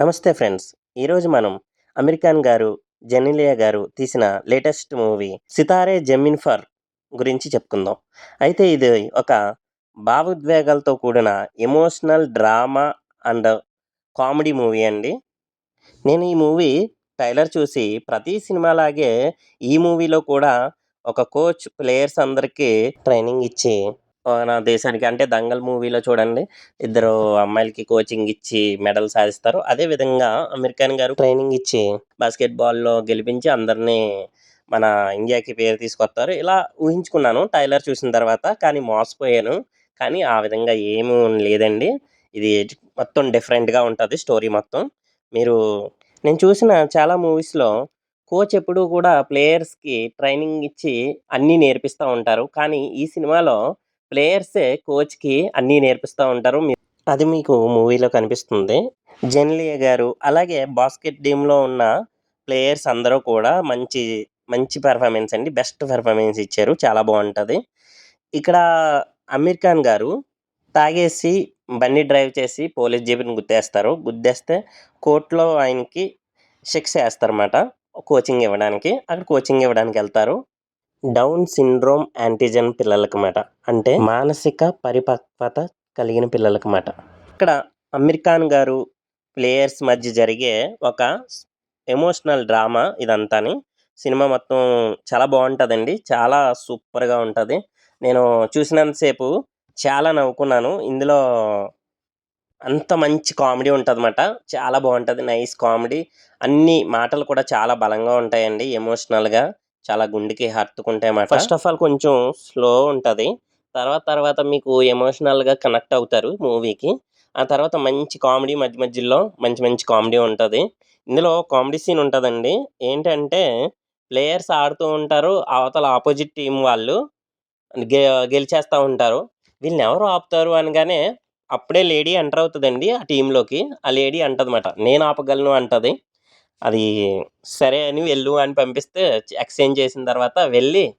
నమస్తే ఫ్రెండ్స్. ఈరోజు మనం అమెరికాన్ గారు జెనిలియా గారు తీసిన లేటెస్ట్ మూవీ సితారే జమీన్ ఫర్ గురించి చెప్పుకుందాం. అయితే ఇది ఒక భావోద్వేగాలతో కూడిన emotional drama and comedy movie అండి. నేను ఈ మూవీ ట్రైలర్ చూసి ప్రతి సినిమాలాగే ఈ మూవీలో కూడా ఒక కోచ్ ప్లేయర్స్ అందరికీ ట్రైనింగ్ ఇచ్చి మన దేశానికి. అంటే దంగల్ మూవీలో చూడండి. ఇద్దరు అమ్మాయిలకి కోచింగ్ ఇచ్చి మెడల్ సాధిస్తారు. అదే విధంగా అమెరికన్ గారు ట్రైనింగ్ ఇచ్చి బాస్కెట్బాల్లో గెలిపించి అందరినీ మన ఇండియాకి పేరు తీసుకొస్తారు. ఇలా ఊహించుకున్నాను టైలర్ చూసిన తర్వాత. కానీ మోసపోయాను. కానీ ఆ విధంగా ఏమీ లేదండి. ఇది మొత్తం డిఫరెంట్గా ఉంటుంది స్టోరీ మొత్తం. మీరు నేను చూసిన చాలా మూవీస్లో కోచ్ ఎప్పుడూ కూడా ప్లేయర్స్కి ట్రైనింగ్ ఇచ్చి అన్నీ నేర్పిస్తూ ఉంటారు. కానీ ఈ సినిమాలో ప్లేయర్సే కోచ్కి అన్నీ నేర్పిస్తూ ఉంటారు. అది మీకు మూవీలో కనిపిస్తుంది. జెన్లియా గారు అలాగే బాస్కెట్ టీంలో ఉన్న ప్లేయర్స్ అందరూ కూడా మంచి మంచి పెర్ఫార్మెన్స్ అండి. బెస్ట్ పెర్ఫార్మెన్స్ ఇచ్చారు. చాలా బాగుంటుంది. ఇక్కడ అమీర్ ఖాన్ గారు తాగేసి బండి డ్రైవ్ చేసి పోలీస్ జీపుని గుద్దేస్తారు. గుద్దేస్తే కోర్టులో ఆయనకి శిక్ష వేస్తారన్నమాట. కోచింగ్ ఇవ్వడానికి. అక్కడ కోచింగ్ ఇవ్వడానికి వెళ్తారు. డౌన్ సిండ్రోమ్ యాంటీజెన్ పిల్లలకమాట అంటే మానసిక పరిపక్వత కలిగిన పిల్లలకమాట ఇక్కడ అమీర్ ఖాన్ గారు ప్లేయర్స్ మధ్య జరిగే ఒక ఎమోషనల్ డ్రామా ఇదంతాని. సినిమా మొత్తం చాలా బాగుంటుందండి. చాలా సూపర్గా ఉంటుంది. నేను చూసినంతసేపు చాలా నవ్వుకున్నాను. ఇందులో అంత మంచి కామెడీ ఉంటుందన్నమాట. చాలా బాగుంటుంది. Nice comedy. అన్ని మాటలు కూడా చాలా బలంగా ఉంటాయండి ఎమోషనల్గా. చాలా గుండెకి హత్తుకుంటాయి అన్నమాట. ఫస్ట్ ఆఫ్ ఆల్ కొంచెం స్లో ఉంటుంది. తర్వాత తర్వాత మీకు ఎమోషనల్గా కనెక్ట్ అవుతారు మూవీకి. ఆ తర్వాత మంచి కామెడీ మధ్య మధ్యలో మంచి మంచి కామెడీ ఉంటుంది. ఇందులో కామెడీ సీన్ ఉంటుందండి. ఏంటంటే ప్లేయర్స్ ఆడుతూ ఉంటారు. అవతల ఆపోజిట్ టీం వాళ్ళు గె గెలిచేస్తూ ఉంటారు. వీళ్ళని ఎవరు ఆపుతారు అనగానే అప్పుడే లేడీ ఎంటర్ అవుతుందండి ఆ టీంలోకి. ఆ లేడీ అంటదన్నమాట. నేను ఆపగలను అంటది. అది సరే అని వెళ్ళు అని పంపిస్తే ఎక్స్చేంజ్ చేసిన తర్వాత వెళ్ళి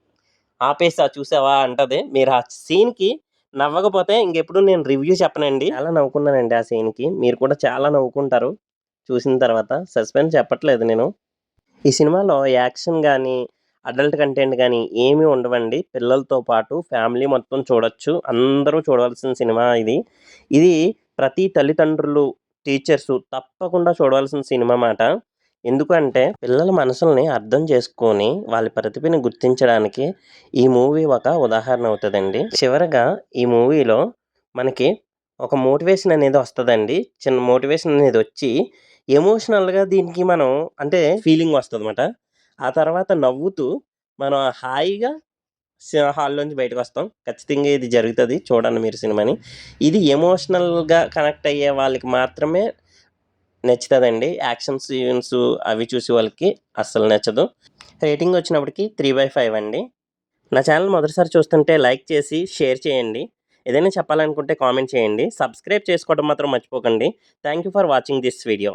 ఆపేసా చూసావా అంటది. మీరు ఆ సీన్కి నవ్వకపోతే ఇంకెప్పుడు నేను రివ్యూ చెప్పనండి. చాలా నవ్వుకున్నానండి ఆ సీన్కి. మీరు కూడా చాలా నవ్వుకుంటారు. చూసిన తర్వాత సస్పెన్స్ చెప్పట్లేదు నేను. ఈ సినిమాలో యాక్షన్ కానీ అడల్ట్ కంటెంట్ కానీ ఏమీ ఉండవండి. పిల్లలతో పాటు ఫ్యామిలీ మొత్తం చూడొచ్చు. అందరూ చూడవలసిన సినిమా ఇది. ఇది ప్రతి తల్లిదండ్రులు టీచర్స్ తప్పకుండా చూడవలసిన సినిమా మాట. ఎందుకంటే పిల్లల మనసుల్ని అర్థం చేసుకొని వాళ్ళ ప్రతిభని గుర్తించడానికి ఈ మూవీ ఒక ఉదాహరణ అవుతుందండి. చివరగా ఈ మూవీలో మనకి ఒక మోటివేషన్ అనేది వస్తుందండి. చిన్న మోటివేషన్ అనేది వచ్చి ఎమోషనల్గా దీనికి మనం అంటే ఫీలింగ్ వస్తుంది అనమాట ఆ తర్వాత నవ్వుతూ మనం హాయిగా సినిమా హాల్లోంచి బయటకు వస్తాం. ఖచ్చితంగా ఇది జరుగుతుంది. చూడండి మీరు సినిమాని. ఇది ఎమోషనల్గా కనెక్ట్ అయ్యే వాళ్ళకి మాత్రమే నచ్చుతుందండి. యాక్షన్ సీన్స్ అవి చూసే వాళ్ళకి అస్సలు నచ్చదు. రేటింగ్ వచ్చినప్పటికి త్రీ బై ఫైవ్ అండి. నా ఛానల్ మొదటిసారి చూస్తుంటే లైక్ చేసి షేర్ చేయండి. ఏదైనా చెప్పాలనుకుంటే కామెంట్ చేయండి. సబ్స్క్రైబ్ చేసుకోవడం మాత్రం మర్చిపోకండి. Thank you for watching this video.